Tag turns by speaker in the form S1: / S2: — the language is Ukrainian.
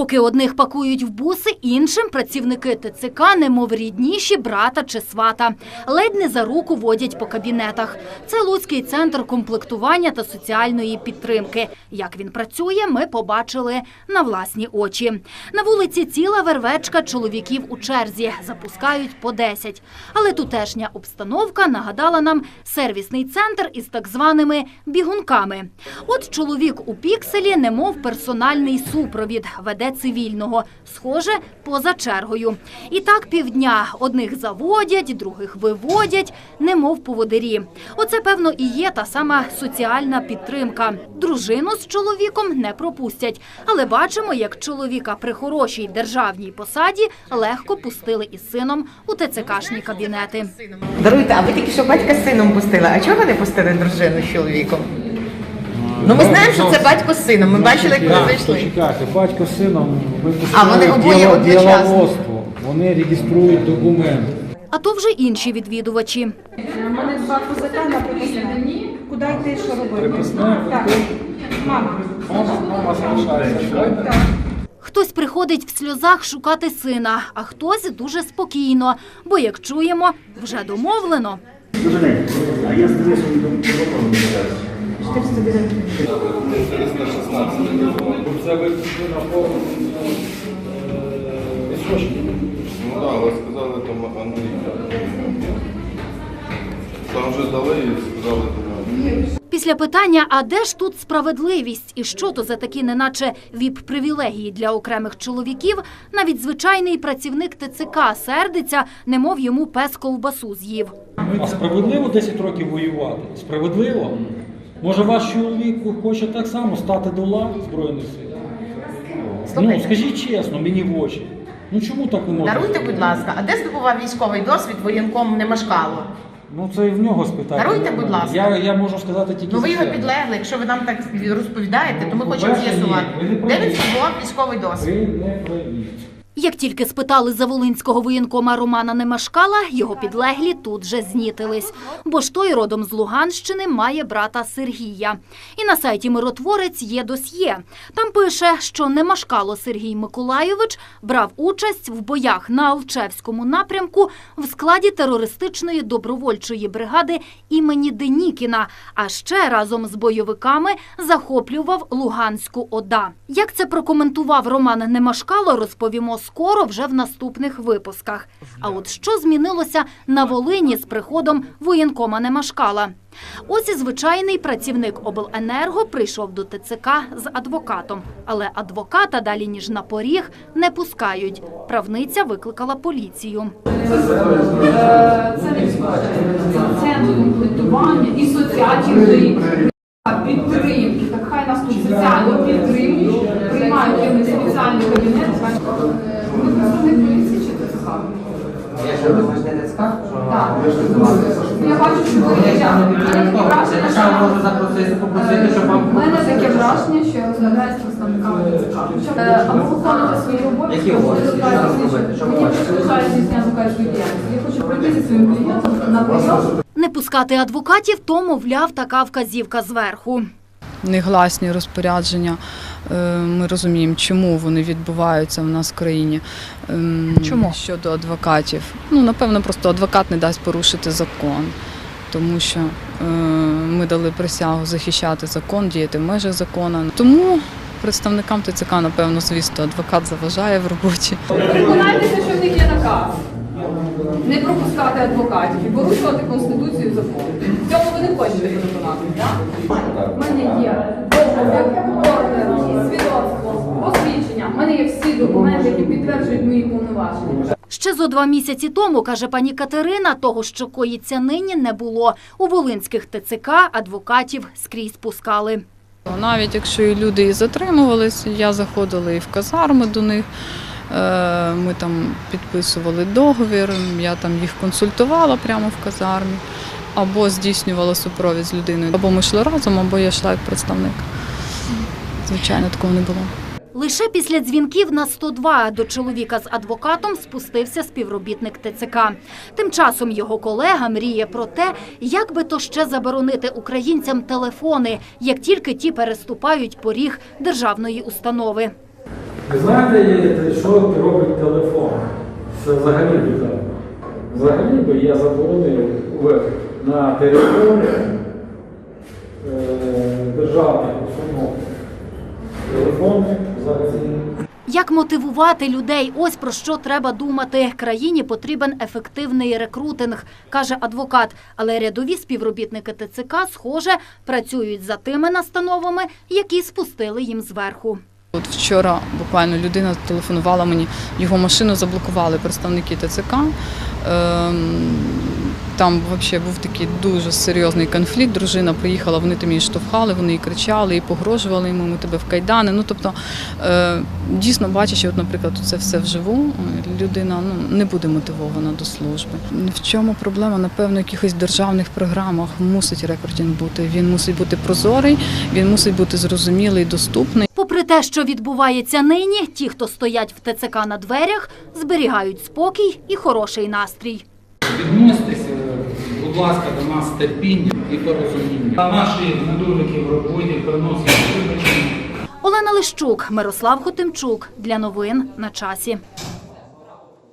S1: Поки одних пакують в буси, іншим працівники ТЦК, немов рідніші брата чи свата. Ледь не за руку водять по кабінетах. Це Луцький центр комплектування та соціальної підтримки. Як він працює, ми побачили на власні очі. На вулиці ціла вервечка чоловіків у черзі. Запускають по 10. Але тутешня обстановка нагадала нам сервісний центр із так званими бігунками. От чоловік у пікселі, немов персональний супровід, веде цивільного. Схоже, поза чергою. І так півдня. Одних заводять, других виводять, немов поводирі. Оце, певно, і є та сама соціальна підтримка. Дружину з чоловіком не пропустять. Але бачимо, як чоловіка при хорошій державній посаді легко пустили із сином у ТЦКшні кабінети.
S2: Даруйте, а ви тільки що батька з сином пустили. А чого не пустили дружину з чоловіком? Ну ми знаємо, що це батько з сином. Ми бачили, як вони зайшли.
S3: Почекайте, батько з сином
S2: А вони
S3: випускають
S2: обоє
S3: діло-
S2: одночасно?
S3: діловодство. Вони реєструють документи.
S1: А то вже інші відвідувачі.
S4: У мене два козака на приписне. Куди йти, що робити? Так. Мама.
S3: Мама, мама залишається.
S1: Хтось приходить в сльозах шукати сина, а хтось дуже спокійно, бо, як чуємо, вже домовлено.
S3: Це ви на повну відсрочку.
S5: Ну так, але сказали там Андрій. Там вже дали і сказали там.
S1: Після питання, а де ж тут справедливість і що то за такі неначе віп-привілегії для окремих чоловіків, навіть звичайний працівник ТЦК сердиться, немов йому пес ковбасу з'їв.
S3: А справедливо 10 років воювати? Справедливо? Може ваш чоловік хоче так само стати до лав Збройних сил? Ну,
S2: Слухайте.
S3: скажіть чесно, мені в очі. Ну чому так ви можете?
S2: Даруйте, будь ласка, а де здобував військовий досвід воєнком Немашкало?
S3: Ну це і в нього спитати.
S2: Даруйте, будь ласка.
S3: Я, я можу сказати тільки
S2: Ну ви
S3: за
S2: його
S3: себе.
S2: підлегли, якщо ви нам так розповідаєте, то ми
S3: Ну,
S2: хочемо
S3: по-перше,
S2: з'ясувати,
S3: ви не
S2: де
S3: праві.
S2: він здобував військовий досвід.
S3: Ви не праві.
S1: Як тільки спитали за волинського воєнкома Романа Немашкала, його підлеглі тут же знітились. Бо ж той родом з Луганщини має брата Сергія. І на сайті Миротворець є досьє. Там пише, що Немашкало Сергій Миколайович брав участь в боях на Алчевському напрямку в складі терористичної добровольчої бригади імені Денікіна, а ще разом з бойовиками захоплював Луганську ОДА. Як це прокоментував Роман Немашкало, розповімо скоро вже в наступних випусках. А от що змінилося на Волині з приходом воєнкома Немашкала? Ось і звичайний працівник обленерго прийшов до ТЦК з адвокатом, але адвоката далі ніж на поріг не пускають. Правниця викликала поліцію.
S6: Це не центр комплектування і соціальної підтримки. Так хай нас тут соціально підтримують, їх спеціальний кабінет. Ви представник поліції чи ТЦК?
S7: Я ви хочете ТЦК?
S6: Так. Я бачу, що ви
S7: запросити, попросити, щоб
S6: у
S7: вам...
S6: мене таке враження, що я розглядаю з представниками ТЦК. Е, А виконуєте свої обов'язки, ви розглядаєте Мені перешкоджає здійснення адвокатської діяльності. Я хочу прийти зі своїм клієнтом на прийом.
S1: Не пускати адвокатів, то, мовляв, така вказівка зверху.
S8: Негласні розпорядження. Е, Ми розуміємо, чому вони відбуваються в нас в країні. Ем,
S9: Чому?
S8: Щодо адвокатів. Ну, напевно, просто адвокат не дасть порушити закон, тому що е, ми дали присягу захищати закон, діяти в межах закону. Тому представникам ТЦК, напевно, звісно, адвокат заважає в роботі.
S6: Переконайтеся, що в них є наказ. Не пропускати адвокатів і порушувати конституцію і закон. В цьому ви не хочете переконати, так? У мене є договір, ордер, свідоцтво, посвідчення. У мене є всі документи, які підтверджують повноваження.
S1: Ще зо два місяці тому, каже пані Катерина, того, що коїться нині, не було. У волинських ТЦК адвокатів скрізь пускали.
S8: Навіть якщо і люди і затримувалися, я заходила і в казарми до них. е, Ми там підписували договір, я там їх консультувала прямо в казармі, або здійснювала супровід з людиною, або ми йшли разом, або я йшла як представник. Звичайно, такого не було.
S1: Лише після дзвінків на 102 до чоловіка з адвокатом спустився співробітник ТЦК. Тим часом його колега мріє про те, як би то ще заборонити українцям телефони, як тільки ті переступають поріг державної установи.
S3: Ви знаєте, що робить телефон? Це взагалі біда. Взагалі би я заборонив на території е,
S1: Як мотивувати людей? Ось про що треба думати. Країні потрібен ефективний рекрутинг, каже адвокат. Але рядові співробітники ТЦК, схоже, працюють за тими настановами, які спустили їм зверху.
S8: От вчора буквально людина телефонувала мені, його машину заблокували представники ТЦК. Там взагалі був такий дуже серйозний конфлікт. Дружина приїхала, вони там її штовхали, вони їй кричали і погрожували йому, ми тебе в кайдани. Ну тобто, е, дійсно бачачи, от, наприклад, це все вживу, людина ну, не буде мотивована до служби. В чому проблема? Напевно, в якихось державних програмах мусить рекрутинг бути. Він мусить бути прозорий, він мусить бути зрозумілий, доступний.
S1: Попри те, що відбувається нині, ті, хто стоять в ТЦК на дверях, зберігають спокій і хороший настрій.
S9: Відноситися, ласка, до нас терпіння і порозуміння. А наші недоліки в роботі приносять вибачення.
S1: Олена Лищук, Мирослав Хотимчук. Для новин на часі.